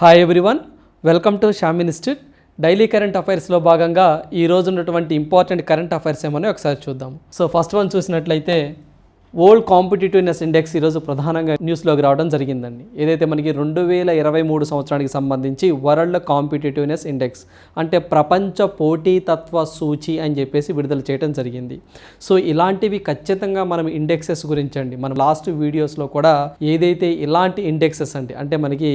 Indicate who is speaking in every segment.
Speaker 1: Hi everyone welcome to Shyam institute daily current అఫైర్స్లో భాగంగా ఈ రోజు ఉన్నటువంటి ఇంపార్టెంట్ కరెంట్ అఫైర్స్ ఏమని ఒకసారి చూద్దాం. సో ఫస్ట్ వన్ చూసినట్లయితే ఓల్డ్ కాంపిటేటివ్నెస్ ఇండెక్స్ ఈరోజు ప్రధానంగా న్యూస్లోకి రావడం జరిగిందండి. ఏదైతే మనకి రెండు వేల ఇరవై మూడు సంవత్సరానికి సంబంధించి వరల్డ్ కాంపిటేటివ్నెస్ ఇండెక్స్ అంటే ప్రపంచ పోటీతత్వ సూచి అని చెప్పేసి విడుదల చేయడం జరిగింది. సో ఇలాంటివి ఖచ్చితంగా మనం ఇండెక్సెస్ గురించి అండి మనం లాస్ట్ వీడియోస్లో కూడా ఏదైతే ఇలాంటి ఇండెక్సెస్ అండి అంటే మనకి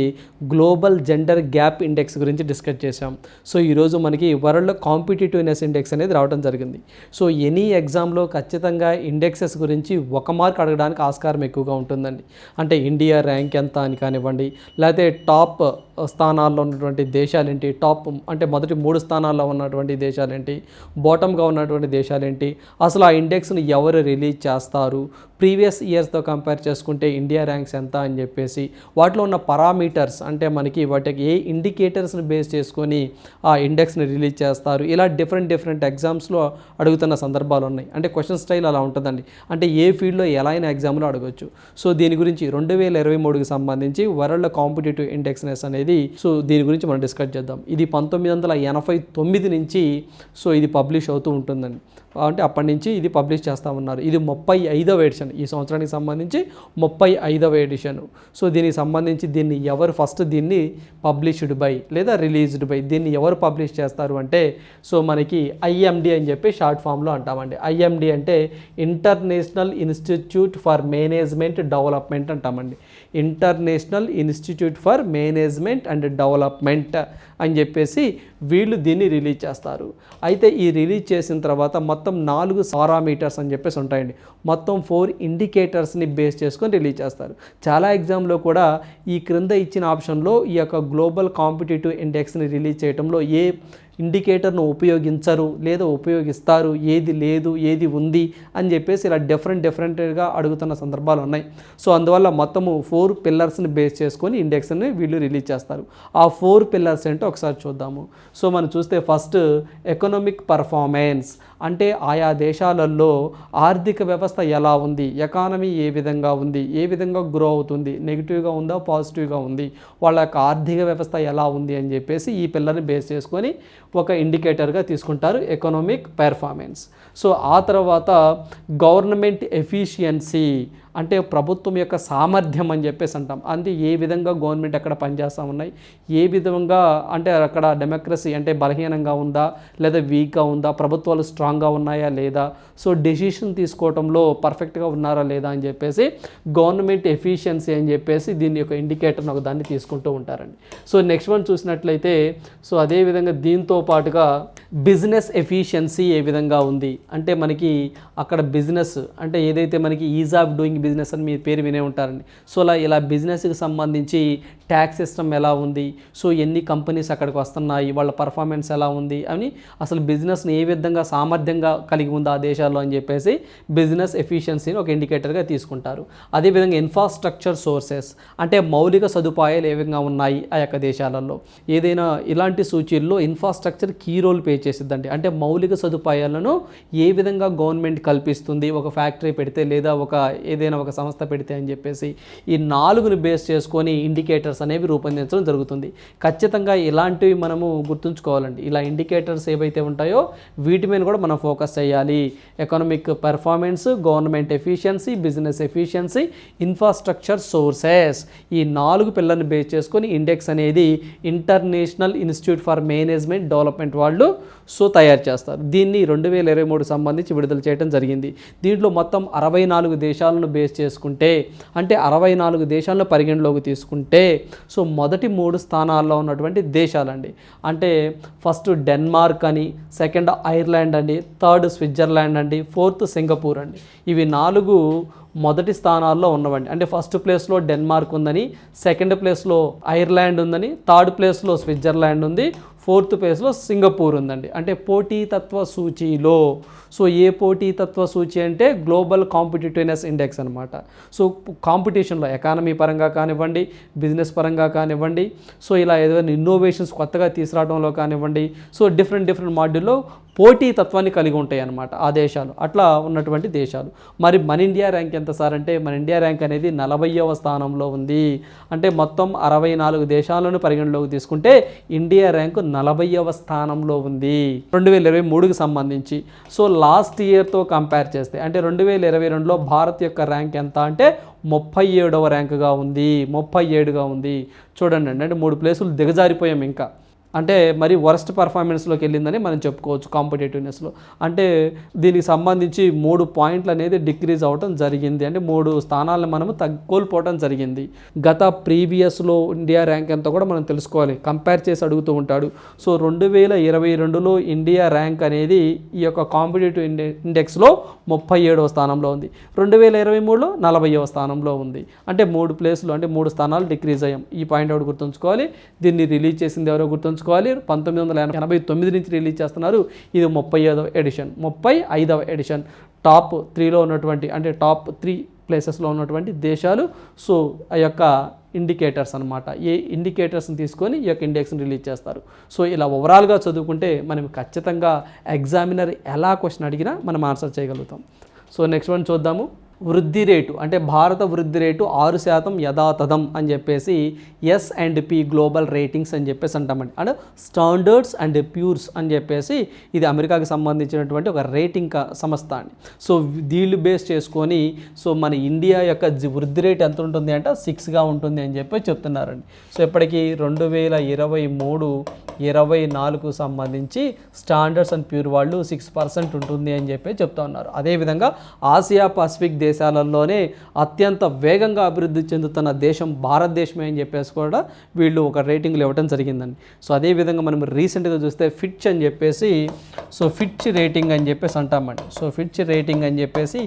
Speaker 1: గ్లోబల్ జెండర్ గ్యాప్ ఇండెక్స్ గురించి డిస్కస్ చేసాం సో ఈరోజు మనకి వరల్డ్ కాంపిటేటివ్నెస్ ఇండెక్స్ అనేది రావడం జరిగింది. సో ఎనీ ఎగ్జామ్లో ఖచ్చితంగా ఇండెక్సెస్ గురించి ఒక మార్క్ అడగడానికి ఆస్కారం ఎక్కువగా ఉంటుందండి. అంటే ఇండియా ర్యాంక్ ఎంత అని కానివ్వండి లేకపోతే టాప్ స్థానాల్లో ఉన్నటువంటి దేశాలేంటి టాప్ అంటే మొదటి మూడు స్థానాల్లో ఉన్నటువంటి దేశాలేంటి బాటమ్గా ఉన్నటువంటి దేశాలేంటి అసలు ఆ ఇండెక్స్ని ఎవరు రిలీజ్ చేస్తారు ప్రీవియస్ ఇయర్స్తో కంపేర్ చేసుకుంటే ఇండియా ర్యాంక్స్ ఎంత అని చెప్పేసి వాటిలో ఉన్న పరామీటర్స్ అంటే మనకి వాటికి ఏ ఇండికేటర్స్ని బేస్ చేసుకొని ఆ ఇండెక్స్ని రిలీజ్ చేస్తారు ఇలా డిఫరెంట్ డిఫరెంట్ ఎగ్జామ్స్లో అడుగుతున్న సందర్భాలు ఉన్నాయి. అంటే క్వశ్చన్ స్టైల్ అలా ఉంటుందండి. అంటే ఏ ఫీల్డ్లో ఎలా అయినా ఎగ్జామ్లో అడగవచ్చు సో దీని గురించి రెండు వేల ఇరవై మూడుకి సంబంధించి వరల్డ్ కాంపిటేటివ్ ఇండెక్స్నెస్ అనేది సో దీని గురించి మనం డిస్కస్ చేద్దాం. ఇది పంతొమ్మిది వందల ఎనభై తొమ్మిది నుంచి సో ఇది పబ్లిష్ అవుతూ ఉంటుందండి. అంటే అప్పటి నుంచి ఇది పబ్లిష్ చేస్తూ ఉన్నారు. ఇది ముప్పై ఐదవ ఎడిషన్ ఈ సంవత్సరానికి సంబంధించి ముప్పై ఐదవ ఎడిషన్. సో దీనికి సంబంధించి దీన్ని ఎవరు ఫస్ట్ దీన్ని పబ్లిష్డ్ బై లేదా రిలీజ్డ్ బై దీన్ని ఎవరు పబ్లిష్ చేస్తారు అంటే సో మనకి ఐఎండి అని చెప్పి షార్ట్ ఫామ్లో అంటామండి. ఐఎండి అంటే international institute for management development అంటామండి. International institute for management and development అని చెప్పేసి వీళ్ళు దీన్ని రిలీజ్ చేస్తారు. అయితే ఈ రిలీజ్ చేసిన తర్వాత మొత్తం నాలుగు పారామీటర్స్ అని చెప్పేసి ఉంటాయండి. మొత్తం ఫోర్ ఇండికేటర్స్ని బేస్ చేసుకొని రిలీజ్ చేస్తారు. చాలా ఎగ్జామ్లో కూడా ఈ క్రింద ఇచ్చిన ఆప్షన్లో ఈ యొక్క గ్లోబల్ కాంపిటేటివ్ ఇండెక్స్ని రిలీజ్ చేయడంలో ఏ ఇండికేటర్ను ఉపయోగించరు లేదా ఉపయోగిస్తారు ఏది లేదు ఏది ఉంది అని చెప్పేసి ఇలా డిఫరెంట్ డిఫరెంట్గా అడుగుతున్న సందర్భాలు ఉన్నాయి. సో అందువల్ల మొత్తము ఫోర్ పిల్లర్స్ని బేస్ చేసుకొని ఇండెక్స్ని వీళ్ళు రిలీజ్ చేస్తారు. ఆ ఫోర్ పిల్లర్స్ ఏంటో ఒకసారి చూద్దాము. సో మనం చూస్తే ఫస్ట్ ఎకనామిక్ పర్ఫార్మెన్స్ అంటే ఆయా దేశాలలో ఆర్థిక వ్యవస్థ ఎలా ఉంది? ఎకానమీ ఏ విధంగా ఉంది? ఏ విధంగా గ్రో అవుతుంది? నెగిటివ్గా ఉందా? పాజిటివ్గా ఉంది? వాళ్ళ యొక్క ఆర్థిక వ్యవస్థ ఎలా ఉంది అని చెప్పేసి ఈ పిల్లర్ని బేస్ చేసుకొని ఒక ఇండికేటర్గా తీసుకుంటారు ఎకనామిక్ పెర్ఫార్మెన్స్ సో ఆ తర్వాత గవర్నమెంట్ ఎఫిషియన్సీ అంటే ప్రభుత్వం యొక్క సామర్థ్యం అని చెప్పేసి అంటాం. అంటే ఏ విధంగా గవర్నమెంట్ అక్కడ పనిచేస్తూ ఉన్నాయి? ఏ విధంగా అంటే అక్కడ డెమోక్రసీ అంటే బలహీనంగా ఉందా? లేదా వీక్గా ఉందా? ప్రభుత్వాలు స్ట్రాంగ్గా ఉన్నాయా లేదా? సో డెసిషన్ తీసుకోవడంలో పర్ఫెక్ట్గా ఉన్నారా లేదా అని చెప్పేసి గవర్నమెంట్ ఎఫిషియన్సీ అని చెప్పేసి దీని యొక్క ఇండికేటర్ని ఒక దాన్ని తీసుకుంటూ ఉంటారండి. సో నెక్స్ట్ వన్ చూసినట్లయితే సో అదేవిధంగా దీంతో పాటుగా బిజినెస్ ఎఫిషియన్సీ ఏ విధంగా ఉంది? అంటే మనకి అక్కడ బిజినెస్ అంటే ఏదైతే మనకి ఈజ్ ఆఫ్ డూయింగ్ బిజినెస్ అని మీ పేరు వినే ఉంటారండి. సో అలా ఇలా బిజినెస్కి సంబంధించి ట్యాక్స్ సిస్టమ్ ఎలా ఉంది? సో ఎన్ని కంపెనీస్ అక్కడికి వస్తున్నాయి? వాళ్ళ పర్ఫార్మెన్స్ ఎలా ఉంది? అని అసలు బిజినెస్ని ఏ విధంగా సామర్థ్యంగా కలిగి ఉంది ఆ దేశాల్లో అని చెప్పేసి బిజినెస్ ఎఫిషియన్సీని ఒక ఇండికేటర్గా తీసుకుంటారు. అదేవిధంగా ఇన్ఫ్రాస్ట్రక్చర్ సోర్సెస్ అంటే మౌలిక సదుపాయాలు ఏ విధంగా ఉన్నాయి ఆ యొక్క దేశాలలో? ఏదైనా ఇలాంటి సూచీల్లో ఇన్ఫ్రాస్ట్రక్చర్ కీ రోల్ పే చేసిద్దండి. అంటే మౌలిక సదుపాయాలను ఏ విధంగా గవర్నమెంట్ కల్పిస్తుంది? ఒక ఫ్యాక్టరీ పెడితే లేదా ఒక ఏదైనా ఒక సంస్థ పెడితే అని చెప్పేసి ఈ నాలుగుని బేస్ చేసుకొని ఇండికేటర్స్ అనేవి రూపొందించడం జరుగుతుంది. ఖచ్చితంగా ఇలాంటివి మనము గుర్తుంచుకోవాలండి. ఇలా ఇండికేటర్స్ ఏవైతే ఉంటాయో వీటి మీద కూడా మనం ఫోకస్ చేయాలి. Economic performance government efficiency business efficiency infrastructure sources ఈ నాలుగు పిల్లల్ని బేస్ చేసుకొని ఇండెక్స్ అనేది international institute for management development వాళ్ళు సో తయారు చేస్తారు. దీన్ని రెండు వేల ఇరవై మూడు సంబంధించి విడుదల చేయడం జరిగింది. దీంట్లో మొత్తం అరవై నాలుగు దేశాలను బేస్ చేసుకుంటే అంటే అరవై నాలుగు దేశాలను పరిగణలోకి తీసుకుంటే సో మొదటి మూడు స్థానాల్లో ఉన్నటువంటి దేశాలండి. అంటే ఫస్ట్ డెన్మార్క్ అని సెకండ్ ఐర్లాండ్ అండి థర్డ్ స్విట్జర్లాండ్ అండి ఫోర్త్ సింగపూర్ అండి. ఇవి నాలుగు మొదటి స్థానాల్లో ఉన్నవండి. అంటే ఫస్ట్ ప్లేస్లో డెన్మార్క్ ఉందని సెకండ్ ప్లేస్లో ఐర్లాండ్ ఉందని థర్డ్ ప్లేస్లో స్విట్జర్లాండ్ ఉంది ఫోర్త్ ప్లేస్లో సింగపూర్ ఉందండి. అంటే పోటీతత్వ సూచీలో. సో ఏ పోటీతత్వ సూచి అంటే గ్లోబల్ కాంపిటేటివ్నెస్ ఇండెక్స్ అనమాట సో కాంపిటీషన్లో ఎకానమీ పరంగా కానివ్వండి బిజినెస్ పరంగా కానివ్వండి సో ఇలా ఏదైనా ఇన్నోవేషన్స్ కొత్తగా తీసుకురావడంలో కానివ్వండి సో డిఫరెంట్ డిఫరెంట్ మాడ్యూల్లో పోటీతత్వాన్ని కలిగి ఉంటాయి అన్నమాట ఆ దేశాలు. అట్లా ఉన్నటువంటి దేశాలు. మరి మన ఇండియా ర్యాంక్ ఎంత సార్? అంటే మన ఇండియా ర్యాంక్ అనేది నలభైవ స్థానంలో ఉంది. అంటే మొత్తం అరవై నాలుగు దేశాలను పరిగణలోకి తీసుకుంటే ఇండియా ర్యాంకు నలభైవ స్థానంలో ఉంది. రెండు వేల ఇరవై మూడుకి సంబంధించి. సో లాస్ట్ ఇయర్తో కంపేర్ చేస్తే అంటే రెండు వేల ఇరవై రెండులో భారత్ యొక్క ర్యాంక్ ఎంత? అంటే ముప్పై ఏడవ ర్యాంకుగా ఉంది. ముప్పై ఏడుగా ఉంది. చూడండి అంటే మూడు ప్లేసులు దిగజారిపోయాం ఇంకా. అంటే మరి వరస్ట్ పర్ఫార్మెన్స్లోకి వెళ్ళిందని మనం చెప్పుకోవచ్చు కాంపిటేటివ్నెస్లో. అంటే దీనికి సంబంధించి మూడు పాయింట్లు అనేది డిక్రీజ్ అవ్వటం జరిగింది. అంటే మూడు స్థానాలను మనము తగ్గి జరిగింది. గత ప్రీవియస్లో ఇండియా ర్యాంక్ ఎంత కూడా మనం తెలుసుకోవాలి. కంపేర్ చేసి అడుగుతూ ఉంటాడు. సో రెండు వేల ఇరవై రెండులో ఇండియా ర్యాంక్ అనేది ఈ యొక్క కాంపిటేటివ్ ఇండెక్స్లో ముప్పై ఏడవ స్థానంలో ఉంది. రెండు వేల ఇరవై మూడులో నలభైవ స్థానంలో ఉంది. అంటే మూడు ప్లేస్లు అంటే మూడు స్థానాలు డిక్రీజ్ అయ్యాం. ఈ పాయింట్ ఒకటి గుర్తుంచుకోవాలి? దీన్ని రిలీజ్ చేసింది ఎవరో గుర్తుంచుకోవాలి పంతొమ్మిది వందల ఎనభై తొమ్మిది నుంచి రిలీజ్ చేస్తున్నారు. ఇది ముప్పై ఐదవ ఎడిషన్. ముప్పై ఐదవ ఎడిషన్. టాప్ త్రీలో ఉన్నటువంటి అంటే టాప్ త్రీ ప్లేసెస్లో ఉన్నటువంటి దేశాలు. సో ఆ యొక్క ఇండికేటర్స్ అనమాట ఏ ఇండికేటర్స్ని తీసుకొని ఈ యొక్క ఇండెక్స్ని రిలీజ్ చేస్తారు. సో ఇలా ఓవరాల్గా చదువుకుంటే మనం ఖచ్చితంగా ఎగ్జామినర్ ఎలా క్వశ్చన్ అడిగినా మనం ఆన్సర్ చేయగలుగుతాం. సో నెక్స్ట్ వన్ చూద్దాము. వృద్ధి రేటు అంటే భారత వృద్ధి రేటు ఆరు శాతం యథాతథం అని చెప్పేసి S and P global ratings అని చెప్పేసి అంటామండి. అంటే స్టాండర్డ్స్ అండ్ ప్యూర్స్ అని చెప్పేసి ఇది అమెరికాకి సంబంధించినటువంటి ఒక రేటింగ్ సంస్థ అండి. సో దీళ్ళు బేస్ చేసుకొని సో మన ఇండియా యొక్క వృద్ధి రేట్ ఎంత ఉంటుంది అంటే? సిక్స్గా ఉంటుంది అని చెప్పి చెప్తున్నారండి. సో ఇప్పటికీ రెండు వేల ఇరవై మూడు ఇరవై నాలుగు సంబంధించి స్టాండర్డ్స్ అండ్ ప్యూర్ వాళ్ళు సిక్స్ పర్సెంట్ ఉంటుంది అని చెప్పి చెప్తా ఉన్నారు. అదేవిధంగా ఆసియా పసిఫిక్ దేశాలలోనే అత్యంత వేగంగా అభివృద్ధి చెందుతున్న దేశం భారతదేశమే అని చెప్పేసి కూడా వీళ్ళు ఒక రేటింగ్లు ఇవ్వడం జరిగిందండి. సో అదేవిధంగా మనం రీసెంట్గా చూస్తే ఫిట్చ్ అని చెప్పేసి సో ఫిట్చ్ రేటింగ్ అని చెప్పేసి అంటామండి. సో ఫిట్చ్ రేటింగ్ అని చెప్పేసి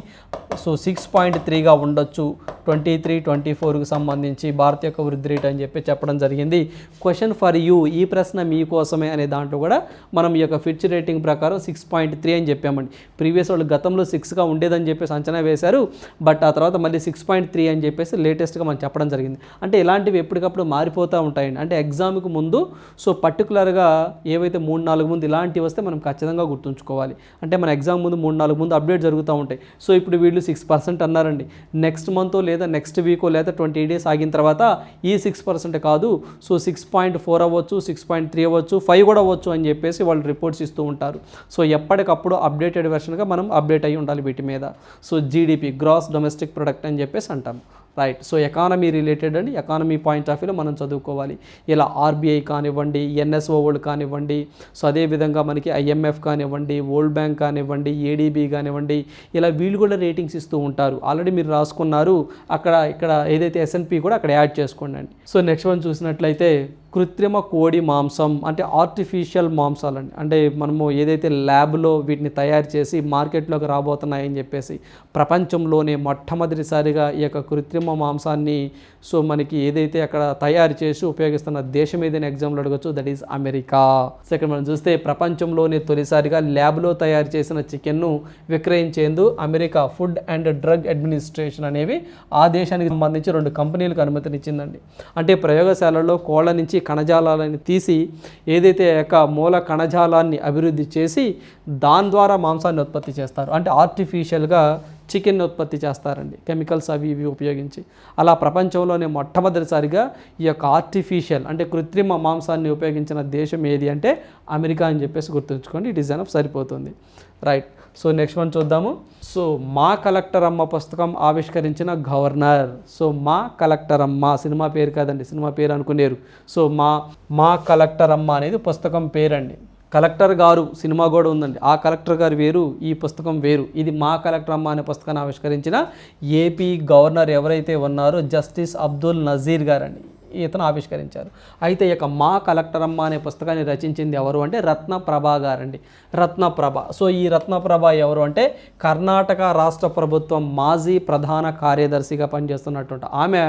Speaker 1: సో సిక్స్ పాయింట్ త్రీగా ఉండొచ్చు. ట్వంటీ త్రీ ట్వంటీ ఫోర్కి సంబంధించి భారత్ యొక్క వృద్ధి రేట్ అని చెప్పి చెప్పడం జరిగింది. క్వశ్చన్ ఫర్ యూ ఈ ప్రశ్న మీ మీకోసమే అనే దాంట్లో కూడా మనం ఈ యొక్క ఫిట్చ్ రేటింగ్ ప్రకారం సిక్స్ పాయింట్ త్రీ అని చెప్పామండి. ప్రీవియస్ వాళ్ళు గతంలో సిక్స్గా ఉండేదని చెప్పేసి అంచనా వేశారు. బట్ ఆ తర్వాత మళ్ళీ సిక్స్ పాయింట్ త్రీ అని చెప్పేసి లేటెస్ట్గా మనం చెప్పడం జరిగింది. అంటే ఇలాంటివి ఎప్పటికప్పుడు మారిపోతూ ఉంటాయండి. అంటే ఎగ్జామ్కి ముందు సో పర్టికులర్గా ఏవైతే మూడు నాలుగు ముందు ఇలాంటివి వస్తే మనం ఖచ్చితంగా గుర్తుంచుకోవాలి. అంటే మన ఎగ్జామ్ ముందు మూడు నాలుగు ముందు అప్డేట్ జరుగుతూ ఉంటాయి. సో ఇప్పుడు వీళ్ళు సిక్స్ పర్సెంట్ అన్నారండి. నెక్స్ట్ మంత్ లేదా నెక్స్ట్ వీకో లేదా ట్వంటీ డేస్ ఆగిన తర్వాత ఈ సిక్స్ పర్సెంట్ కాదు. సో సిక్స్ పాయింట్ ఫోర్ అవ్వచ్చు సిక్స్ పాయింట్ త్రీ అవ్వచ్చు ఫైవ్ కూడా అవ్వచ్చు అని చెప్పేసి వాళ్ళు రిపోర్ట్స్ ఇస్తూ ఉంటారు. సో ఎప్పటికప్పుడు అప్డేటెడ్ వెర్షన్గా మనం అప్డేట్ అయ్యి ఉండాలి వీటి మీద. So GDP gross domestic product అని చెప్పేసి అంటాం రైట్ సో ఎకానమీ రిలేటెడ్ అండి. ఎకానమీ పాయింట్ ఆఫ్ వ్యూలో మనం చదువుకోవాలి. ఇలా ఆర్బీఐ కానివ్వండి ఎన్ఎస్ఓ కానివ్వండి సో అదేవిధంగా మనకి ఐఎంఎఫ్ కానివ్వండి వరల్డ్ బ్యాంక్ కానివ్వండి ఏడీబీ కానివ్వండి ఇలా వీళ్ళు కూడా రేటింగ్స్ ఇస్తూ ఉంటారు. ఆల్రెడీ మీరు రాసుకున్నారు. అక్కడ ఇక్కడ ఏదైతే ఎస్ఎన్పి కూడా అక్కడ యాడ్ చేసుకోండి అండి. సో నెక్స్ట్ వన్ చూసినట్లయితే కృత్రిమ కోడి మాంసం అంటే ఆర్టిఫిషియల్ మాంసాలండి. అంటే మనము ఏదైతే ల్యాబ్లో వీటిని తయారు చేసి మార్కెట్లోకి రాబోతున్నాయని చెప్పేసి ప్రపంచంలోనే మొట్టమొదటిసారిగా ఈ యొక్క కృత్రిమ మాంసాన్ని సో మనకి ఏదైతే అక్కడ తయారు చేసి ఉపయోగిస్తున్న దేశం ఏదైనా ఎగ్జామ్లో అడగచ్చు దట్ ఈస్ అమెరికా. సో ఇక్కడ మనం చూస్తే ప్రపంచంలోనే తొలిసారిగా ల్యాబ్లో తయారు చేసిన చికెన్ను విక్రయించేందు America food and drug administration అనేవి ఆ దేశానికి సంబంధించి రెండు కంపెనీలకు అనుమతినిచ్చిందండి. అంటే ప్రయోగశాలలో కోళ్ళ నుంచి కణజాలాలని తీసి ఏదైతే యొక్క మూల కణజాలాన్ని అభివృద్ధి చేసి దాని ద్వారా మాంసాన్ని ఉత్పత్తి చేస్తారు. అంటే ఆర్టిఫిషియల్గా చికెన్ ఉత్పత్తి చేస్తారండి. కెమికల్స్ అవి ఇవి ఉపయోగించి. అలా ప్రపంచంలోనే మొట్టమొదటిసారిగా ఈ యొక్క ఆర్టిఫిషియల్ అంటే కృత్రిమ మాంసాన్ని ఉపయోగించిన దేశం ఏది అంటే అమెరికా అని చెప్పేసి గుర్తుంచుకోండి. ఇట్ ఈస్ సరిపోతుంది. రైట్ సో నెక్స్ట్ వన్ చూద్దాము. సో మా కలెక్టర్ అమ్మ పుస్తకం ఆవిష్కరించిన గవర్నర్. సో మా కలెక్టర్ అమ్మ సినిమా పేరు కాదండి సినిమా పేరు అనుకునేరు. సో మా మా కలెక్టర్ అమ్మ అనేది పుస్తకం పేరండి. కలెక్టర్ గారు సినిమా కూడా ఉందండి. ఆ కలెక్టర్ గారు వేరు ఈ పుస్తకం వేరు. ఇది మా కలెక్టర్ అమ్మ అనే పుస్తకాన్ని ఆవిష్కరించిన ఏపీ గవర్నర్ ఎవరైతే ఉన్నారో జస్టిస్ అబ్దుల్ నజీర్ గారండి. ఇతను ఆవిష్కరించారు. అయితే ఇక మా కలెక్టర్ అమ్మ అనే పుస్తకాన్ని రచించింది ఎవరు అంటే రత్నప్రభ గారండి రత్నప్రభ. సో ఈ రత్నప్రభ ఎవరు అంటే కర్ణాటక రాష్ట్ర ప్రభుత్వం మాజీ ప్రధాన కార్యదర్శిగా పనిచేస్తున్నటువంటి ఆమె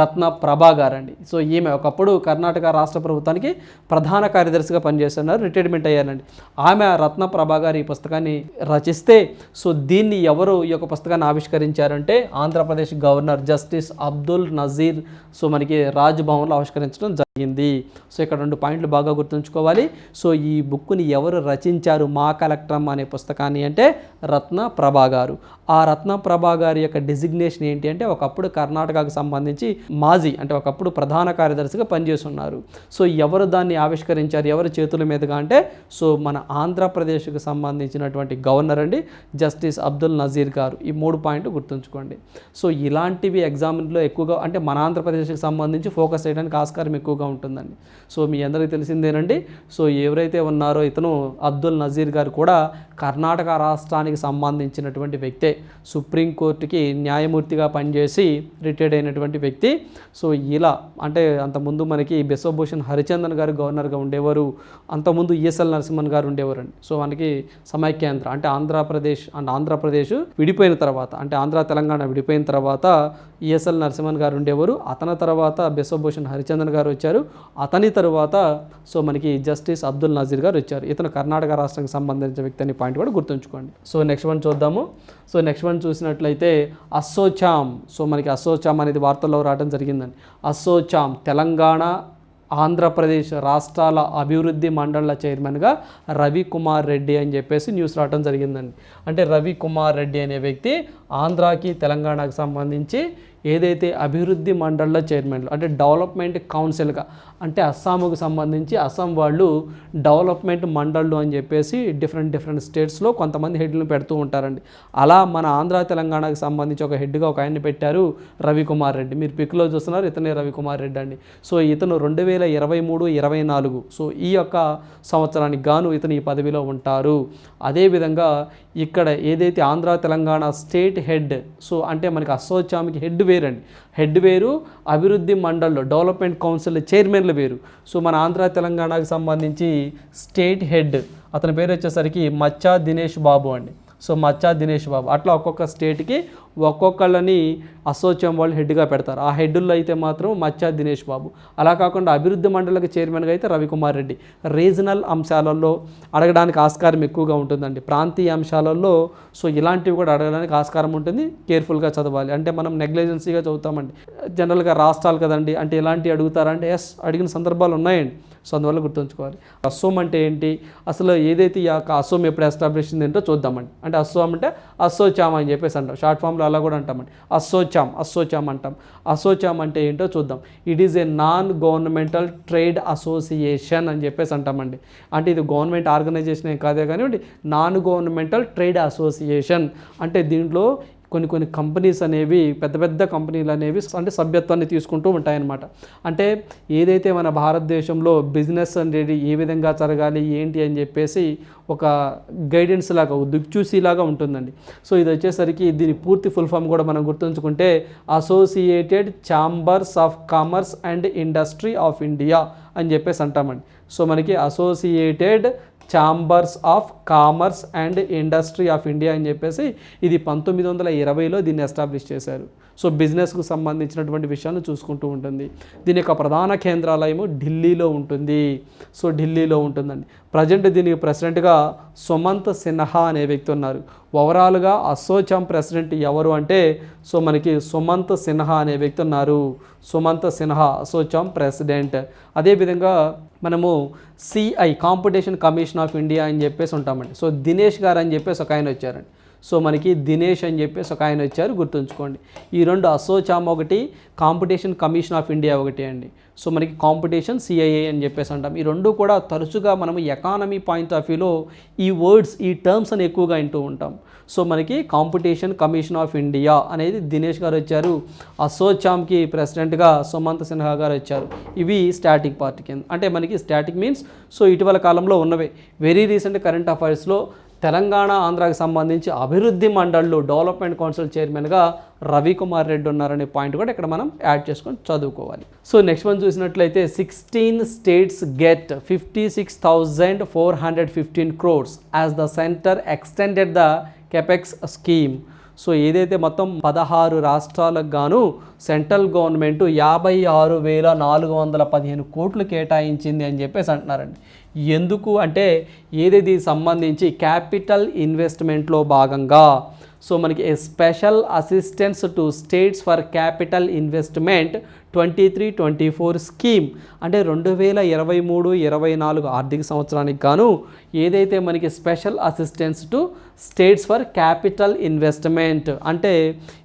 Speaker 1: రత్నప్రభ గారండి సో ఈమె ఒకప్పుడు కర్ణాటక రాష్ట్ర ప్రభుత్వానికి ప్రధాన కార్యదర్శిగా పనిచేస్తున్నారు రిటైర్మెంట్ అయ్యారండి. ఆమె రత్నప్రభ గారు ఈ పుస్తకాన్ని రచిస్తే సో దీన్ని ఎవరు ఈ యొక్క పుస్తకాన్ని ఆవిష్కరించారంటే Andhra Pradesh governor justice Abdul Nazeer. So మనకి రాజ్ రాజభవన్లో ఆవిష్కరించడం జరిగింది. సో ఇక్కడ రెండు పాయింట్లు బాగా గుర్తుంచుకోవాలి. సో ఈ బుక్ని ఎవరు రచించారు మా కలెక్టరమ్ అనే పుస్తకాన్ని అంటే రత్న ప్రభా గారు. ఆ రత్న ప్రభా గారి యొక్క డిజిగ్నేషన్ ఏంటి అంటే ఒకప్పుడు కర్ణాటకకు సంబంధించి మాజీ అంటే ఒకప్పుడు ప్రధాన కార్యదర్శిగా పనిచేస్తున్నారు. సో ఎవరు దాన్ని ఆవిష్కరించారు ఎవరి చేతుల మీదుగా అంటే సో మన ఆంధ్రప్రదేశ్కు సంబంధించినటువంటి గవర్నర్ అండి జస్టిస్ అబ్దుల్ నజీర్ గారు. ఈ మూడు పాయింట్లు గుర్తుంచుకోండి. సో ఇలాంటివి ఎగ్జామ్లో ఎక్కువగా అంటే మన ఆంధ్రప్రదేశ్కి సంబంధించి ఫోకస్ చేయడానికి ఆస్కారం ఎక్కువగా ఉంటుందండి. సో మీ అందరికీ తెలిసిందేనండి. సో ఎవరైతే ఉన్నారో ఇతను అబ్దుల్ నజీర్ గారు కూడా కర్ణాటక రాష్ట్రానికి సంబంధించినటువంటి వ్యక్తే. సుప్రీంకోర్టుకి న్యాయమూర్తిగా పనిచేసి రిటైర్డ్ అయినటువంటి వ్యక్తి. సో ఇలా అంటే అంతకుముందు మనకి బిశ్వభూషణ్ హరిచందన్ గారు గవర్నర్గా ఉండేవారు. అంతకుముందు ఈఎస్ఎల్ నరసింహన్ గారు ఉండేవారు అండి సో మనకి సమైక్యాంధ్ర అంటే ఆంధ్రప్రదేశ్ అండ్ ఆంధ్రప్రదేశ్ విడిపోయిన తర్వాత అంటే ఆంధ్ర తెలంగాణ విడిపోయిన తర్వాత ఈఎస్ఎల్ నరసింహన్ గారు ఉండేవారు. అతని తర్వాత బిశ్వభూషణ్ హరిచందన్ గారు వచ్చారు. అతని తరువాత సో మనకి జస్టిస్ అబ్దుల్ నజీర్ గారు వచ్చారు. ఇతను కర్ణాటక రాష్ట్రానికి సంబంధించిన వ్యక్తి అనే పాయింట్ కూడా గుర్తుంచుకోండి. సో నెక్స్ట్ వన్ చూద్దాము. సో నెక్స్ట్ వన్ చూసినట్లయితే అస్సోచామ్ సో మనకి అస్సోచామ్ అనేది వార్తల్లో రావడం జరిగిందండి. అస్సోచామ్ తెలంగాణ ఆంధ్రప్రదేశ్ రాష్ట్రాల అభివృద్ధి మండళ్ళ చైర్మన్గా రవికుమార్ రెడ్డి అని చెప్పేసి న్యూస్ రావడం జరిగిందండి. అంటే రవికుమార్ రెడ్డి అనే వ్యక్తి ఆంధ్రాకి తెలంగాణకు సంబంధించి ఏదైతే అభివృద్ధి మండళ్ళ చైర్మన్లు అంటే డెవలప్మెంట్ కౌన్సిల్గా అంటే అస్సాముకు సంబంధించి అస్సాం వాళ్ళు డెవలప్మెంట్ మండళ్ళు అని చెప్పేసి డిఫరెంట్ డిఫరెంట్ స్టేట్స్లో కొంతమంది హెడ్లను పెడుతూ ఉంటారండి. అలా మన ఆంధ్ర తెలంగాణకు సంబంధించి ఒక హెడ్గా ఒక ఆయన్ని పెట్టారు రవికుమార్ రెడ్డి. మీరు పిక్లో చూస్తున్నారు ఇతనే రవికుమార్ రెడ్డి అండి. సో ఇతను రెండు వేల ఇరవై మూడు ఇరవై నాలుగు. సో ఈ యొక్క సంవత్సరానికి గాను ఇతను ఈ పదవిలో ఉంటారు. అదేవిధంగా ఇక్కడ ఏదైతే Andhra Telangana state head so అంటే మనకి అసోచామికి హెడ్ వేరండి. హెడ్ వేరు అభివృద్ధి మండళ్ళు డెవలప్మెంట్ కౌన్సిల్ చైర్మన్లు వేరు. సో మన ఆంధ్ర తెలంగాణకు సంబంధించి స్టేట్ హెడ్ అతని పేరు వచ్చేసరికి మచ్చా దినేష్ బాబు అండి. సో మచ్చా దినేష్ బాబు. అట్లా ఒక్కొక్క స్టేట్కి ఒక్కొక్కళ్ళని అసోసియం వాళ్ళు హెడ్గా పెడతారు. ఆ హెడ్లో అయితే మాత్రం మచ్చా దినేష్ బాబు. అలా కాకుండా అభివృద్ధి మండలికి చైర్మన్గా అయితే రవికుమార్ రెడ్డి. రీజనల్ అంశాలలో అడగడానికి ఆస్కారం ఎక్కువగా ఉంటుందండి. ప్రాంతీయ అంశాలలో సో ఇలాంటివి కూడా అడగడానికి ఆస్కారం ఉంటుంది. కేర్ఫుల్గా చదవాలి. అంటే మనం నెగ్లిజెన్సీగా చదువుతామండి. జనరల్గా రాష్ట్రాలు కదండి. అంటే ఇలాంటివి అడుగుతారంటే ఎస్ అడిగిన సందర్భాలు ఉన్నాయండి. సో అందువల్ల గుర్తుంచుకోవాలి. అసోమ్ అంటే ఏంటి? అసలు ఏదైతే ఈ యొక్క ఎప్పుడు ఎస్టాబ్లిష్ ఏంటో చూద్దామండి. అంటే అసోమ్ అంటే అసోచామ్ అని చెప్పేసి అంటాం. షార్ట్ ఫామ్లో అలా కూడా అంటామండి. అసోచామ్ అసోచామ్ అంటాం. అసోచామ్ అంటే ఏంటో చూద్దాం. It is a non governmental trade association అని చెప్పేసి అంటామండి. అంటే ఇది గవర్నమెంట్ ఆర్గనైజేషన్ కాదే కానివ్వండి నాన్ గవర్నమెంటల్ ట్రేడ్ అసోసియేషన్ అంటే దీంట్లో కొన్ని కొన్ని కంపెనీస్ అనేవి పెద్ద పెద్ద కంపెనీలు అనేవి అంటే సభ్యత్వాన్ని తీసుకుంటూ ఉంటాయన్నమాట. అంటే ఏదైతే మన భారతదేశంలో బిజినెస్ అనేది ఏ విధంగా జరగాలి ఏంటి అని చెప్పేసి ఒక గైడెన్స్ లాగా ఒక దిక్చూసి లాగా ఉంటుందండి. సో ఇది వచ్చేసరికి దీని పూర్తి ఫుల్ ఫామ్ కూడా మనం గుర్తుంచుకుంటే associated chambers of commerce and industry of India అని చెప్పేసి అంటామండి. సో మనకి associated chambers of commerce and industry of India అని చెప్పేసి ఇది పంతొమ్మిది వందల ఇరవైలో దీన్ని ఎస్టాబ్లిష్ చేశారు. సో బిజినెస్కు సంబంధించినటువంటి విషయాలను చూసుకుంటూ ఉంటుంది. దీని యొక్క ప్రధాన కేంద్రాలయము ఢిల్లీలో ఉంటుంది. సో ఢిల్లీలో ఉంటుందండి. ప్రజెంట్ దీనికి ప్రెసిడెంట్గా సుమంత్ సిన్హా అనే వ్యక్తి ఉన్నారు. ఓవరాల్గా అసోచాం ప్రెసిడెంట్ ఎవరు అంటే సో మనకి సుమంత్ సిన్హా అనే వ్యక్తి ఉన్నారు. Sumant Sinha ASSOCHAM president. అదేవిధంగా మనము CI competition commission of India అని చెప్పేసి ఉంటామండి. సో దినేష్ గారు అని చెప్పేసి ఒక ఆయన వచ్చారండి. సో మనకి దినేష్ అని చెప్పేసి ఒక ఆయన వచ్చారు గుర్తుంచుకోండి. ఈ రెండు అసోచామ్ ఒకటి కాంపిటీషన్ కమిషన్ ఆఫ్ ఇండియా ఒకటి అండి. సో మనకి కాంపిటీషన్ సిఐఏ అని చెప్పేసి అంటాం. ఈ రెండు కూడా తరచుగా మనము ఎకానమీ పాయింట్ ఆఫ్ వ్యూలో ఈ వర్డ్స్ ఈ టర్మ్స్ అని ఎక్కువగా వింటూ ఉంటాం. సో మనకి కాంపిటీషన్ కమిషన్ ఆఫ్ ఇండియా అనేది దినేష్ గారు వచ్చారు అసోచామ్కి ప్రెసిడెంట్గా సుమంత్ సిన్హా గారు వచ్చారు. ఇవి స్టాటిక్ పార్టీ కింద. అంటే మనకి స్టాటిక్ మీన్స్ సో ఇటీవల కాలంలో ఉన్నవే. వెరీ రీసెంట్ కరెంట్ అఫైర్స్లో తెలంగాణ ఆంధ్రాకి సంబంధించి అభివృద్ధి మండళ్ళు డెవలప్మెంట్ కౌన్సిల్ చైర్మన్గా రవికుమార్ రెడ్డి ఉన్నారనే పాయింట్ కూడా ఇక్కడ మనం యాడ్ చేసుకొని చదువుకోవాలి. సో నెక్స్ట్ వన్ చూసినట్లయితే sixteen states get fifty six thousand four hundred fifteen crores as the centre extended the capex scheme. So ఏదైతే మొత్తం పదహారు రాష్ట్రాలకు గాను సెంట్రల్ గవర్నమెంట్ యాభై ఆరు వేల నాలుగు వందల పదిహేను కోట్లు కేటాయించింది అని చెప్పేసి అంటున్నారండి. ఎందుకు అంటే ఏదేది సంబంధించి క్యాపిటల్ ఇన్వెస్ట్మెంట్లో భాగంగా? సో మనకి ఏ special assistance to states for capital investment twenty three twenty four scheme. అంటే రెండు వేల ఇరవై మూడు ఇరవై నాలుగు ఆర్థిక సంవత్సరానికి గాను ఏదైతే మనకి special assistance to states for capital investment అంటే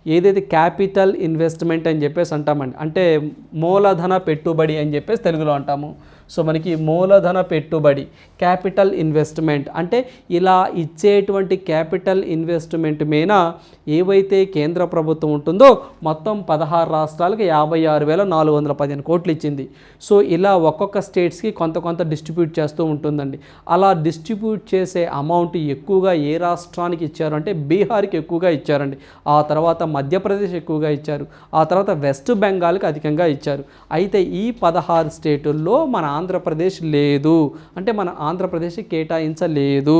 Speaker 1: ఏదైతే క్యాపిటల్ ఇన్వెస్ట్మెంట్ అని చెప్పేసి అంటామండి. అంటే మూలధన పెట్టుబడి అని చెప్పేసి తెలుగులో అంటాము. సో మనకి మూలధన పెట్టుబడి క్యాపిటల్ ఇన్వెస్ట్మెంట్ అంటే ఇలా ఇచ్చేటువంటి క్యాపిటల్ ఇన్వెస్ట్మెంట్ మీద ఏవైతే కేంద్ర ప్రభుత్వం ఉంటుందో మొత్తం పదహారు రాష్ట్రాలకు యాభై ఆరు వేల నాలుగు వందల పదిహేను కోట్లు ఇచ్చింది. సో ఇలా ఒక్కొక్క స్టేట్స్కి కొంత కొంత డిస్ట్రిబ్యూట్ చేస్తూ ఉంటుందండి. అలా డిస్ట్రిబ్యూట్ చేసే అమౌంట్ ఎక్కువగా ఏ రాష్ట్రానికి ఇచ్చారు అంటే బీహార్కి ఎక్కువగా ఇచ్చారండి. ఆ తర్వాత మధ్యప్రదేశ్ ఎక్కువగా ఇచ్చారు. ఆ తర్వాత వెస్ట్ బెంగాల్కి అధికంగా ఇచ్చారు. అయితే ఈ పదహారు స్టేటుల్లో మన ఆంధ్రప్రదేశ్ లేదు. అంటే మన ఆంధ్రప్రదేశ్ కేటాయించలేదు.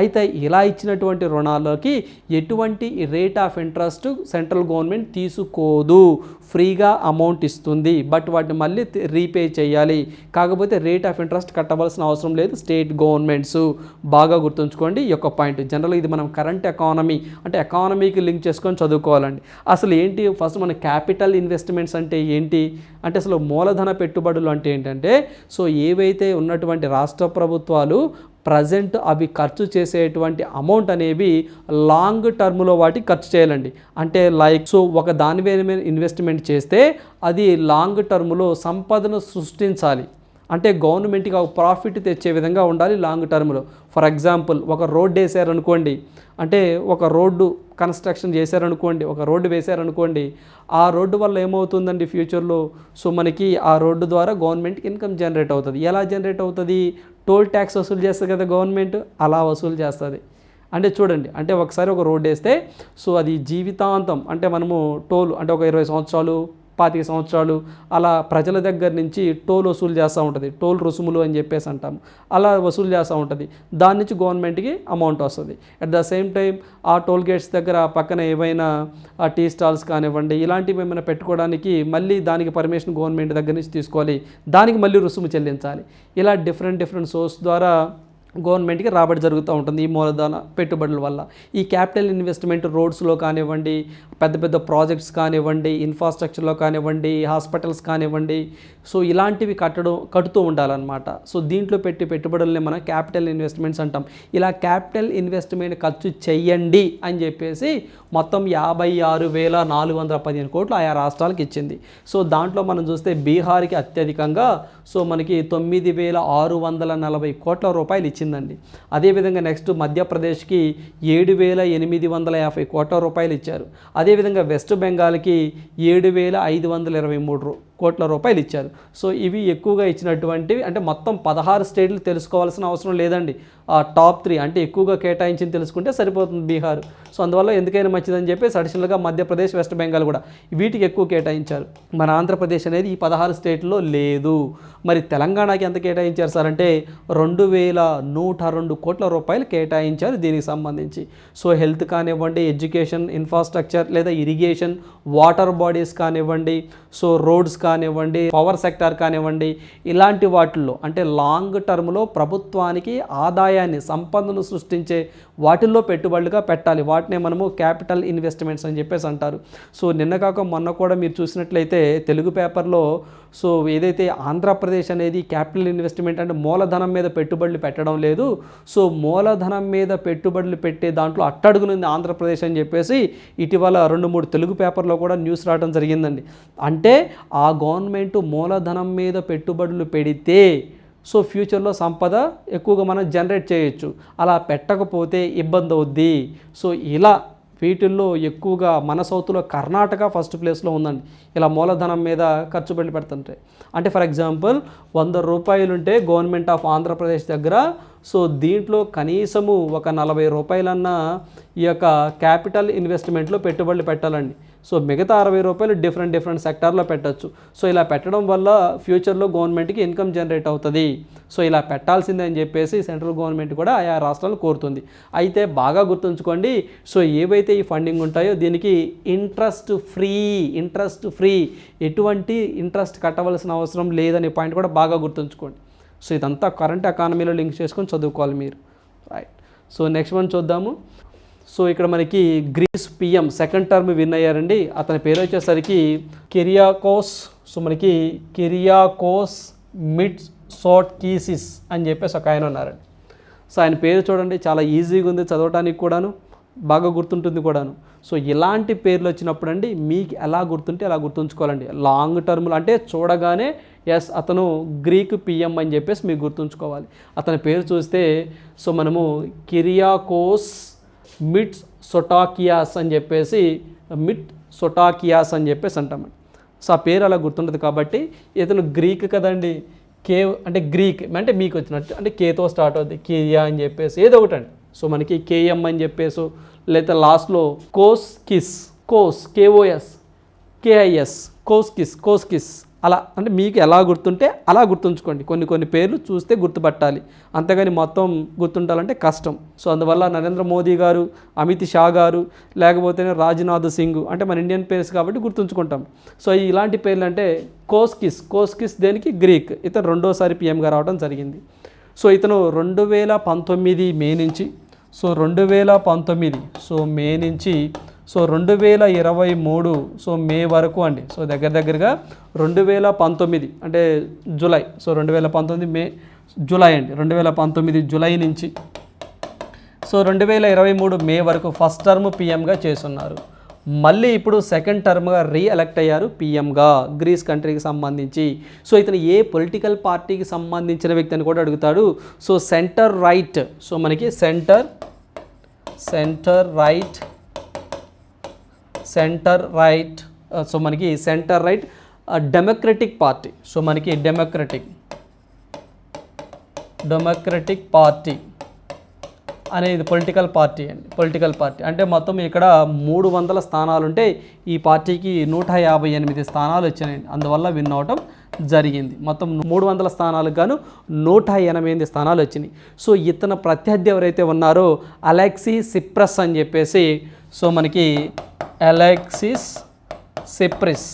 Speaker 1: అయితే ఇలా ఇచ్చినటువంటి రుణాలకి ఎటువంటి rate of interest central government తీసుకోదు. ఫ్రీగా అమౌంట్ ఇస్తుంది బట్ వాటిని మళ్ళీ రీపే చేయాలి. కాకపోతే రేట్ ఆఫ్ ఇంట్రెస్ట్ కట్టవలసిన అవసరం లేదు. స్టేట్ గవర్నమెంట్స్ బాగా గుర్తుంచుకోండి. ఈ యొక్క పాయింట్. జనరల్ ఇది మనం కరెంట్ ఎకానమీ అంటే ఎకానమీకి లింక్ చేసుకొని చదువుకోవాలండి. అసలు ఏంటి? ఫస్ట్ మన క్యాపిటల్ ఇన్వెస్ట్మెంట్స్ అంటే ఏంటి? అంటే అసలు మూలధన పెట్టుబడులు అంటే ఏంటంటే సో ఏవైతే ఉన్నటువంటి రాష్ట్ర ప్రభుత్వాలు ప్రజెంట్ అవి ఖర్చు చేసేటువంటి అమౌంట్ అనేవి లాంగ్ టర్మ్లో వాటి ఖర్చు చేయాలండి. అంటే లైక్ సో ఒక దాని మీద ఇన్వెస్ట్మెంట్ చేస్తే అది లాంగ్ టర్మ్లో సంపదను సృష్టించాలి. అంటే గవర్నమెంట్కి ఒక ప్రాఫిట్ తెచ్చే విధంగా ఉండాలి లాంగ్ టర్మ్లో. ఫర్ ఎగ్జాంపుల్ ఒక రోడ్డు వేసారనుకోండి అంటే ఒక రోడ్డు కన్స్ట్రక్షన్ చేశారనుకోండి ఒక రోడ్డు వేశారనుకోండి ఆ రోడ్డు వల్ల ఏమవుతుందండి ఫ్యూచర్లో? సో మనకి ఆ రోడ్డు ద్వారా గవర్నమెంట్కి ఇన్కమ్ జనరేట్ అవుతుంది. ఎలా జనరేట్ అవుతుంది? టోల్ ట్యాక్స్ వసూలు చేస్తుంది కదా గవర్నమెంట్ అలా వసూలు చేస్తుంది. అంటే చూడండి అంటే ఒకసారి ఒక రోడ్డు వేస్తే సో అది జీవితాంతం అంటే మనము టోల్ అంటే ఒక ఇరవై సంవత్సరాలు పాతిక సంవత్సరాలు అలా ప్రజల దగ్గర నుంచి టోల్ వసూలు చేస్తూ ఉంటుంది. టోల్ రుసుములు అని చెప్పేసి అంటాము. అలా వసూలు చేస్తూ ఉంటుంది. దాని నుంచి గవర్నమెంట్కి అమౌంట్ వస్తుంది. అట్ ద సేమ్ టైం ఆ టోల్ గేట్స్ దగ్గర పక్కన ఏవైనా ఆ టీ స్టాల్స్ కానివ్వండి ఇలాంటివి ఏమైనా పెట్టుకోవడానికి మళ్ళీ దానికి పర్మిషన్ గవర్నమెంట్ దగ్గర నుంచి తీసుకోవాలి. దానికి మళ్ళీ రుసుము చెల్లించాలి. ఇలా డిఫరెంట్ డిఫరెంట్ సోర్స్ ద్వారా గవర్నమెంట్కి రాబడి జరుగుతూ ఉంటుంది ఈ మూలధన పెట్టుబడుల వల్ల. ఈ క్యాపిటల్ ఇన్వెస్ట్మెంట్ రోడ్స్లో కానివ్వండి పెద్ద పెద్ద ప్రాజెక్ట్స్ కానివ్వండి ఇన్ఫ్రాస్ట్రక్చర్లో కానివ్వండి హాస్పిటల్స్ కానివ్వండి సో ఇలాంటివి కట్టడం కడుతూ ఉండాలన్నమాట. సో దీంట్లో పెట్టి పెట్టుబడుల్ని మనం క్యాపిటల్ ఇన్వెస్ట్మెంట్స్ అంటాం. ఇలా క్యాపిటల్ ఇన్వెస్ట్మెంట్ ఖర్చు చెయ్యండి అని చెప్పేసి మొత్తం యాభై ఆరు వేల నాలుగు వందల పదిహేను కోట్లు ఆయా రాష్ట్రాలకు ఇచ్చింది. సో దాంట్లో మనం చూస్తే బీహార్కి అత్యధికంగా సో మనకి తొమ్మిది వేల ఆరు వందల నలభై కోట్ల రూపాయలు ఇచ్చిందండి. అదేవిధంగా నెక్స్ట్ మధ్యప్రదేశ్కి ఏడు వేల ఎనిమిది వందల యాభై కోట్ల రూపాయలు ఇచ్చారు. అదేవిధంగా వెస్ట్ బెంగాల్కి ఏడు వేల ఐదు వందల ఇరవై మూడు కోట్ల రూపాయలు ఇచ్చారు. సో ఇవి ఎక్కువగా ఇచ్చినటువంటివి అంటే మొత్తం పదహారు స్టేట్లు తెలుసుకోవాల్సిన అవసరం లేదండి. ఆ టాప్ త్రీ అంటే ఎక్కువగా కేటాయించింది తెలుసుకుంటే సరిపోతుంది బీహార్. సో అందువల్ల ఎందుకైనా మంచిదని చెప్పేసి అడిషనల్గా మధ్యప్రదేశ్ వెస్ట్ బెంగాల్ కూడా వీటికి ఎక్కువ కేటాయించారు. మన ఆంధ్రప్రదేశ్ అనేది ఈ పదహారు స్టేట్లో లేదు. మరి తెలంగాణకి ఎంత కేటాయించారు సార్? అంటే రెండు వేల నూట రెండు కోట్ల రూపాయలు కేటాయించారు దీనికి సంబంధించి. సో హెల్త్ కానివ్వండి ఎడ్యుకేషన్ ఇన్ఫ్రాస్ట్రక్చర్ లేదా ఇరిగేషన్ వాటర్ బాడీస్ కానివ్వండి సో రోడ్స్ కానివ్వండి పవర్ సెక్టార్ కానివ్వండి ఇలాంటి వాటిల్లో అంటే లాంగ్ టర్మ్లో ప్రభుత్వానికి ఆదాయాన్ని సంపదను సృష్టించే వాటిల్లో పెట్టుబడులుగా పెట్టాలి. వాటినే మనము క్యాపిటల్ ఇన్వెస్ట్మెంట్స్ అని చెప్పేసి అంటారు. సో నిన్న కాక మొన్న కూడా మీరు చూసినట్లయితే తెలుగు పేపర్లో సో ఏదైతే ఆంధ్రప్రదేశ్ అనేది క్యాపిటల్ ఇన్వెస్ట్మెంట్ అంటే మూలధనం మీద పెట్టుబడులు పెట్టడం లేదు. సో మూలధనం మీద పెట్టుబడులు పెట్టే దాంట్లో అట్టడుగునుంది ఆంధ్రప్రదేశ్ అని చెప్పేసి ఇటీవల రెండు మూడు తెలుగు పేపర్లో కూడా న్యూస్ రావడం జరిగిందండి. అంటే ఆ గవర్నమెంట్ మూలధనం మీద పెట్టుబడులు పెడితే సో ఫ్యూచర్లో సంపద ఎక్కువగా మనం జనరేట్ చేయొచ్చు. అలా పెట్టకపోతే ఇబ్బంది అవుద్ది. సో ఇలా వీటిల్లో ఎక్కువగా మన సౌత్లో కర్ణాటక ఫస్ట్ ప్లేస్లో ఉందండి. ఇలా మూలధనం మీద ఖర్చు పెట్టి పెడుతుంటే. అంటే ఫర్ ఎగ్జాంపుల్ వంద రూపాయలుంటే గవర్నమెంట్ ఆఫ్ ఆంధ్రప్రదేశ్ దగ్గర సో దీంట్లో కనీసము ఒక నలభై రూపాయలన్నా ఈ యొక్క క్యాపిటల్ ఇన్వెస్ట్మెంట్లో పెట్టుబడులు పెట్టాలండి. సో మిగతా అరవై రూపాయలు డిఫరెంట్ డిఫరెంట్ సెక్టార్లో పెట్టచ్చు. సో ఇలా పెట్టడం వల్ల ఫ్యూచర్లో గవర్నమెంట్కి ఇన్కమ్ జనరేట్ అవుతుంది. సో ఇలా పెట్టాల్సిందే అని చెప్పేసి సెంట్రల్ గవర్నమెంట్ కూడా ఆయా రాష్ట్రాలు కోరుతుంది. అయితే బాగా గుర్తుంచుకోండి సో ఏవైతే ఈ ఫండింగ్ ఉంటాయో దీనికి ఇంట్రెస్ట్ ఫ్రీ ఇంట్రెస్ట్ ఫ్రీ ఎటువంటి ఇంట్రెస్ట్ కట్టవలసిన అవసరం లేదనే పాయింట్ కూడా బాగా గుర్తుంచుకోండి. సో ఇదంతా కరెంట్ ఎకానమీలో లింక్ చేసుకొని చదువుకోవాలి మీరు. రైట్ సో నెక్స్ట్ వన్ చూద్దాము. సో ఇక్కడ మనకి Greece PM second term win అయ్యారండి. అతని పేరు వచ్చేసరికి కెరియాకోస్. సో మనకి కెరియాకోస్ మిడ్ సోట్ కీసిస్ అని చెప్పేసి ఒక ఆయన ఉన్నారండి. సో ఆయన పేరు చూడండి చాలా ఈజీగా ఉంది చదవడానికి కూడాను బాగా గుర్తుంటుంది కూడాను. సో ఇలాంటి పేర్లు వచ్చినప్పుడు అండి మీకు ఎలా గుర్తుంటే అలా గుర్తుంచుకోవాలండి. లాంగ్ టర్మ్లో అంటే చూడగానే ఎస్ అతను గ్రీక్ పిఎం అని చెప్పేసి మీకు గుర్తుంచుకోవాలి. అతని పేరు చూస్తే సో మనము కిరియాకోస్ మిట్ సొటాకియాస్ అని చెప్పేసి మిట్ సొటాకియాస్ అని చెప్పేసి అంటామండి సో ఆ పేరు అలా గుర్తుంటుంది కాబట్టి ఇతను గ్రీక్ కదండి. కే అంటే గ్రీక్ అంటే మీకు వచ్చినట్టు అంటే కేతో స్టార్ట్ అవుతుంది కేయా అని చెప్పేసి ఏదో ఒకటి అండి. సో మనకి కేఎం అని చెప్పేసి లేదా లాస్ట్లో కోస్ కిస్ కోస్ కేఓఎస్ కేఐఎస్ కోస్ కిస్ కోస్ కిస్ అలా అంటే మీకు ఎలా గుర్తుంటే అలా గుర్తుంచుకోండి. కొన్ని కొన్ని పేర్లు చూస్తే గుర్తుపట్టాలి. అంతేగాని మొత్తం గుర్తుంటాలంటే కష్టం. సో అందువల్ల నరేంద్ర మోదీ గారు అమిత్ షా గారు లేకపోతే రాజ్నాథ్ సింగ్ అంటే మన ఇండియన్ పేర్స్ కాబట్టి గుర్తుంచుకుంటాం. సో ఇలాంటి పేర్లు అంటే కోస్కిస్ కోస్కిస్ దేనికి? గ్రీక్. ఇతను రెండోసారి పిఎంగా రావడం జరిగింది. సో ఇతను రెండు వేల పంతొమ్మిది మే నుంచి సో రెండు వేల పంతొమ్మిది సో మే నుంచి సో రెండు వేల ఇరవై మూడు సో మే వరకు అండి. సో దగ్గర దగ్గరగా రెండు వేల పంతొమ్మిది అంటే జూలై. సో రెండు వేల పంతొమ్మిది మే జూలై అండి. రెండు వేల పంతొమ్మిది జూలై నుంచి. సో రెండు వేల ఇరవై మూడు మే వరకు ఫస్ట్ టర్మ్ పిఎంగా చేస్తున్నారు. మళ్ళీ ఇప్పుడు సెకండ్ టర్మ్గా రీఎలెక్ట్ అయ్యారు పిఎంగా గ్రీస్ కంట్రీకి సంబంధించి. సో ఇతను ఏ పొలిటికల్ పార్టీకి సంబంధించిన వ్యక్తి అని కూడా అడుగుతాడు. సో సెంటర్ రైట్ సో మనకి centre centre right centre right so మనకి centre right democratic party. So మనకి డెమోక్రటిక్ డెమోక్రటిక్ పార్టీ అనేది పొలిటికల్ పార్టీ అండి. Political party. అంటే మొత్తం ఇక్కడ మూడు వందల స్థానాలు ఉంటే ఈ పార్టీకి నూట యాభై ఎనిమిది స్థానాలు వచ్చినాయండి అందువల్ల విన్ అవటం జరిగింది. మొత్తం మూడు వందల స్థానాలకు గాను నూట ఎనభై ఎనిమిది స్థానాలు వచ్చినాయి. సో ఇతను ప్రత్యర్థి ఎవరైతే ఉన్నారో అలెక్సీ సిప్రస్ అని చెప్పేసి సో మనకి అలెక్సిస్ సిప్రిస్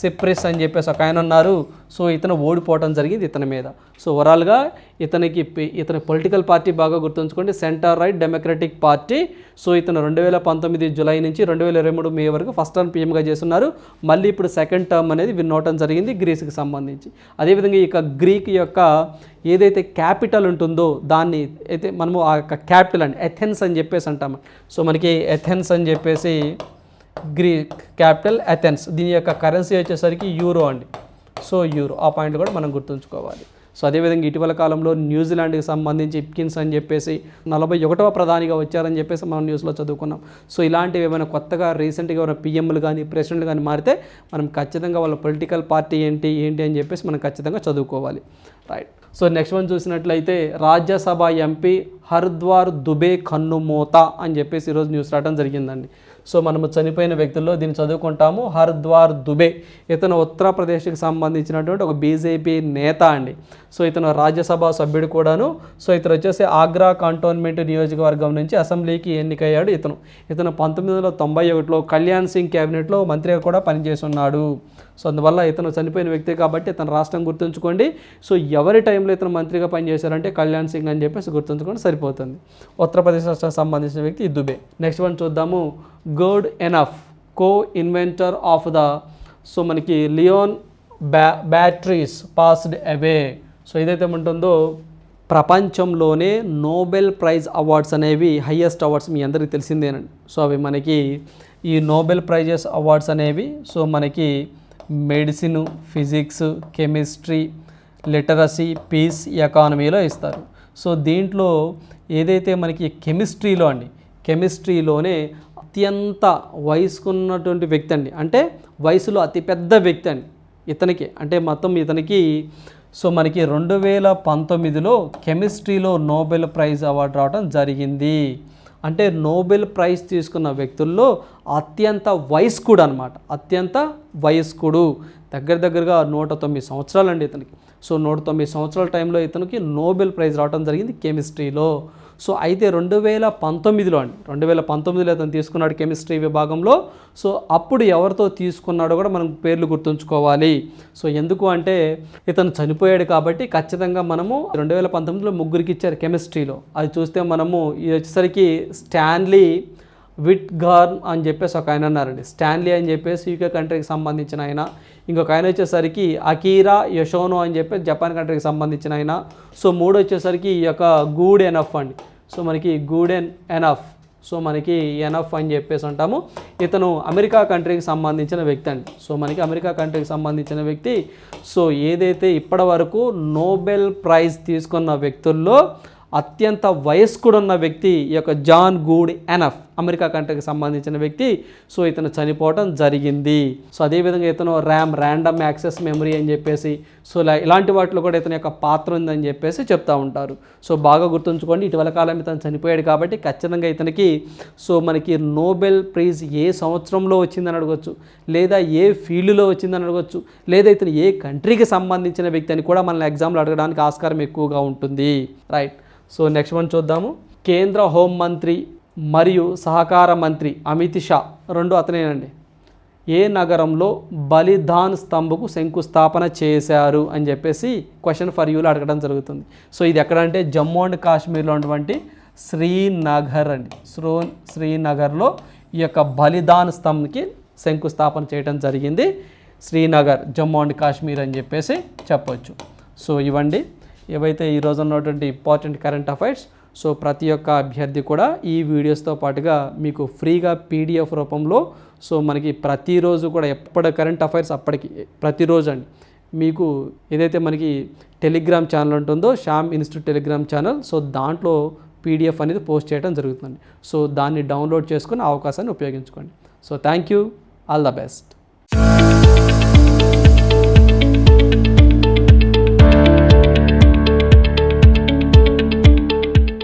Speaker 1: సిప్రిస్ అని చెప్పేసి ఒక ఆయన ఉన్నారు. సో ఇతను ఓడిపోవడం జరిగింది ఇతని మీద. సో ఓవరాల్గా ఇతనికి ఇతని పొలిటికల్ పార్టీ బాగా గుర్తుంచుకోండి. Centre right democratic party. So ఇతను రెండు వేల పంతొమ్మిది జూలై నుంచి రెండు వేల ఇరవై మూడు మే వరకు ఫస్ట్ టర్మ్ పీఎంగా చేస్తున్నారు. మళ్ళీ ఇప్పుడు సెకండ్ టర్మ్ అనేది విన్ అవటం జరిగింది గ్రీస్కి సంబంధించి. అదేవిధంగా ఈ గ్రీక్ యొక్క ఏదైతే క్యాపిటల్ ఉంటుందో దాన్ని అయితే మనము ఆ యొక్క క్యాపిటల్ అండి ఎథెన్స్ అని చెప్పేసి అంటాము. సో మనకి ఎథెన్స్ అని చెప్పేసి గ్రీక్ క్యాపిటల్ అథెన్స్. దీని యొక్క కరెన్సీ వచ్చేసరికి యూరో అండి. So euro. ఆ పాయింట్ కూడా మనం గుర్తుంచుకోవాలి. సో అదేవిధంగా ఇటీవల కాలంలో న్యూజిలాండ్కి సంబంధించి ఇప్కిన్స్ అని చెప్పేసి నలభై ఒకటవ ప్రధానిగా వచ్చారని చెప్పేసి మనం న్యూస్లో చదువుకున్నాం. సో ఇలాంటివి ఏమైనా కొత్తగా రీసెంట్గా ఏమైనా పిఎంలు కానీ ప్రెసిడెంట్లు కానీ మారితే మనం ఖచ్చితంగా వాళ్ళ పొలిటికల్ పార్టీ ఏంటి ఏంటి అని చెప్పేసి మనం ఖచ్చితంగా చదువుకోవాలి. రైట్ సో నెక్స్ట్ వన్ చూసినట్లయితే రాజ్యసభ ఎంపీ హర్ద్వార్ దుబే కన్నుమూత అని చెప్పేసి ఈరోజు న్యూస్ రావడం జరిగిందండి. సో మనము చనిపోయిన వ్యక్తుల్లో దీన్ని చదువుకుంటాము. హర్ద్వార్ దుబే ఇతను ఉత్తరప్రదేశ్కి సంబంధించినటువంటి ఒక బీజేపీ నేత అండి. సో ఇతను రాజ్యసభ సభ్యుడు కూడాను. సో ఇతను వచ్చేసి ఆగ్రా కంటోన్మెంట్ నియోజకవర్గం నుంచి అసెంబ్లీకి ఎన్నికయ్యాడు ఇతను. ఇతను పంతొమ్మిది వందల తొంభై ఒకటిలో కళ్యాణ్ సింగ్ క్యాబినెట్లో మంత్రిగా కూడా పనిచేస్తున్నాడు సో అందువల్ల ఇతను చనిపోయిన వ్యక్తి కాబట్టి ఇతను రాష్ట్రం గుర్తుంచుకోండి. సో ఎవరి టైంలో ఇతను మంత్రిగా పనిచేశారంటే కళ్యాణ్ సింగ్ అని చెప్పేసి గుర్తుంచుకోండి సరిపోతుంది. ఉత్తరప్రదేశ్ రాష్ట్రానికి సంబంధించిన వ్యక్తి దుబే. నెక్స్ట్ వన్ చూద్దాము. Goodenough co inventor of the so మనకి లియోన్ బ్యా బ్యాటరీస్ పాస్డ్ అవే సో ఏదైతే ఉంటుందో ప్రపంచంలోనే నోబెల్ ప్రైజ్ అవార్డ్స్ అనేవి హయ్యెస్ట్ అవార్డ్స్ మీ అందరికీ తెలిసిందేనండి. సో అవి మనకి ఈ నోబెల్ ప్రైజెస్ అవార్డ్స్ అనేవి సో మనకి medicine physics chemistry literacy peace ఎకానమీలో ఇస్తారు. సో దీంట్లో ఏదైతే మనకి కెమిస్ట్రీలో అండి కెమిస్ట్రీలోనే అత్యంత వయసుకున్నటువంటి వ్యక్తి అండి. అంటే వయసులో అతిపెద్ద వ్యక్తి అండి ఇతనికి. అంటే మొత్తం ఇతనికి సో మనకి రెండు వేల పంతొమ్మిదిలో కెమిస్ట్రీలో నోబెల్ ప్రైజ్ అవార్డు రావడం జరిగింది. అంటే నోబెల్ ప్రైజ్ తీసుకున్న వ్యక్తుల్లో అత్యంత వయస్కుడు అనమాట అత్యంత వయస్కుడు. దగ్గర దగ్గరగా నూట తొమ్మిది సంవత్సరాలు అండి ఇతనికి. సో నూట తొమ్మిది సంవత్సరాల టైంలో ఇతనికి నోబెల్ ప్రైజ్ రావడం జరిగింది కెమిస్ట్రీలో. సో అయితే రెండు వేల పంతొమ్మిదిలో అండి రెండు వేల పంతొమ్మిదిలో అతను తీసుకున్నాడు కెమిస్ట్రీ విభాగంలో. సో అప్పుడు ఎవరితో తీసుకున్నాడో కూడా మనం పేర్లు గుర్తుంచుకోవాలి. సో ఎందుకు అంటే ఇతను చనిపోయాడు కాబట్టి ఖచ్చితంగా మనము రెండు వేల పంతొమ్మిదిలో ముగ్గురికి ఇచ్చారు కెమిస్ట్రీలో. అది చూస్తే మనము ఇది వచ్చేసరికి స్టాన్లీ విట్ గార్న్ అని చెప్పేసి ఒక ఆయన అన్నారండి. స్టాన్లీ అని చెప్పేసి యూకే కంట్రీకి సంబంధించిన ఆయన. ఇంకొక ఆయన వచ్చేసరికి అకీరా యషోనో అని చెప్పేసి జపాన్ కంట్రీకి సంబంధించిన ఆయన. సో మూడు వచ్చేసరికి ఈ యొక్క గూడ్ ఎనఫ్ అండి. సో మనకి గూడ్ ఎన్ ఎనఫ్. సో మనకి ఎనఫ్ అని చెప్పేసి అంటాము. ఇతను అమెరికా కంట్రీకి సంబంధించిన వ్యక్తి అండి. సో మనకి అమెరికా కంట్రీకి సంబంధించిన వ్యక్తి. సో ఏదైతే ఇప్పటి వరకు నోబెల్ ప్రైజ్ తీసుకున్న వ్యక్తుల్లో అత్యంత వయస్కుడున్న వ్యక్తి ఈ యొక్క జాన్ గూడ్ ఎనఫ్ అమెరికా కంట్రీకి సంబంధించిన వ్యక్తి. సో ఇతను చనిపోవటం జరిగింది. సో అదేవిధంగా ఇతను ర్యామ్ ర్యాండమ్ యాక్సెస్ మెమరీ అని చెప్పేసి సో ఇలా ఇలాంటి వాటిలో కూడా ఇతని యొక్క పాత్ర ఉందని చెప్పేసి చెప్తూ ఉంటారు. సో బాగా గుర్తుంచుకోండి ఇటీవల కాలం ఇతను చనిపోయాడు కాబట్టి ఖచ్చితంగా ఇతనికి సో మనకి నోబెల్ ప్రైజ్ ఏ సంవత్సరంలో వచ్చిందని అడగొచ్చు లేదా ఏ ఫీల్డ్లో వచ్చిందని అడగొచ్చు లేదా ఇతను ఏ కంట్రీకి సంబంధించిన వ్యక్తి అని కూడా మన ఎగ్జామ్లో అడగడానికి ఆస్కారం ఎక్కువగా ఉంటుంది. రైట్. సో నెక్స్ట్ వన్ చూద్దాము. కేంద్ర హోం మంత్రి మరియు సహకార మంత్రి అమిత్ షా రెండు అతనేనండి. ఏ నగరంలో బలిదాన్ స్తంభకు శంకుస్థాపన చేశారు అని చెప్పేసి క్వశ్చన్ ఫర్ యూలో అడగడం జరుగుతుంది. సో ఇది ఎక్కడంటే జమ్మూ అండ్ కాశ్మీర్లో ఉన్నటువంటి శ్రీనగర్ అండి. శ్రో శ్రీనగర్లో ఈ యొక్క బలిదాన్ స్తంభకి శంకుస్థాపన చేయడం జరిగింది. శ్రీనగర్ జమ్మూ అండ్ కాశ్మీర్ అని చెప్పేసి చెప్పొచ్చు. సో ఇవ్వండి. ఏవైతే ఈరోజు ఉన్నటువంటి ఇంపార్టెంట్ కరెంట్ అఫైర్స్ సో ప్రతి ఒక్క అభ్యర్థి కూడా ఈ వీడియోస్తో పాటుగా మీకు ఫ్రీగా పీడిఎఫ్ రూపంలో సో మనకి ప్రతిరోజు కూడా ఎప్పటి కరెంట్ అఫైర్స్ అప్పటికి ప్రతిరోజు అండి. మీకు ఏదైతే మనకి టెలిగ్రామ్ ఛానల్ ఉంటుందో Shyam institute Telegram channel so దాంట్లో పీడిఎఫ్ అనేది పోస్ట్ చేయడం జరుగుతుంది సో దాన్ని డౌన్లోడ్ చేసుకుని అవకాశాన్ని ఉపయోగించుకోండి. So thank you all the best